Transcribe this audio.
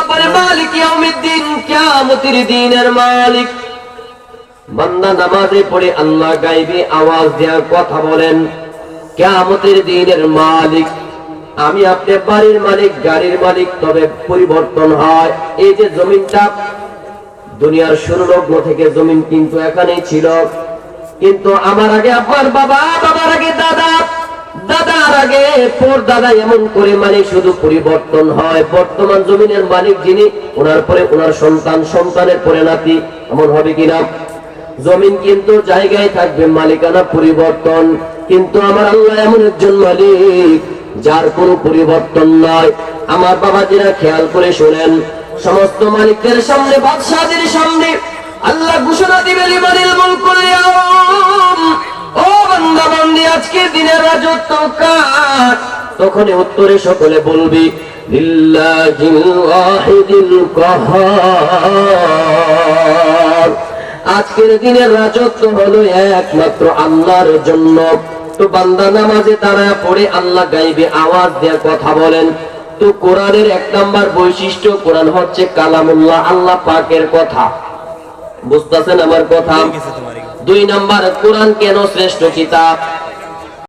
আল্লাহ মালিক ইয়াউমিদ্দিন, কিয়ামতের দিনের মালিক। বান্দা নামাজে পড়ে আল্লাহ গাইবে, আওয়াজ দেয়া কথা বলেন, কিয়ামতের দিনের মালিক। আমি আপনি বাড়ির মালিক, গাড়ির মালিক, তবে পরিবর্তন হয়। এই যে জমিনটা, দুনিয়ার শুরু লগ্ন থেকে জমিন কিন্তু এখানেই ছিল। কিন্তু আমার আগে আপনার বাবা, বাবার আগে আগে পর দাদা এমন করে মানে শুধু পরিবর্তন হয়। বর্তমান জমিনের মালিক যিনি, ওনার পরে ওনার সন্তান, সন্তানের পরে নাতি, এমন হবে কিনা? জমিন কিন্তু জায়গায় থাকবে, মালিকানা পরিবর্তন। কিন্তু আমার আল্লাহ এমন একজন মালিক, যার কোনো পরিবর্তন নয় আমার বাবা যারা খেয়াল করে শোনেন, সমস্ত মালিকদের সামনে বাদশাহের সামনে আল্লাহ ঘোষণা দিবে লিমানিল মুলকুল ইয়াউম। ও বান্দা, বান্দি, আজকে দিনের রাজত্ব কার তখন উত্তরে সকলে বলবি আজকের দিনের রাজত্ব হলো একমাত্র আল্লাহর জন্য। তো বান্দা নামাজে তারা পড়ে আল্লাহ গাইবে আওয়াজ দেয়া কথা বলেন। তো কোরআনের এক নাম্বার বৈশিষ্ট্য কোরআন হচ্ছে কালামুল্লাহ আল্লাহ পাকের কথা। বুঝতেছেন আমার কথা? দুই নাম্বার কোরআন কেন শ্রেষ্ঠ কিতাব?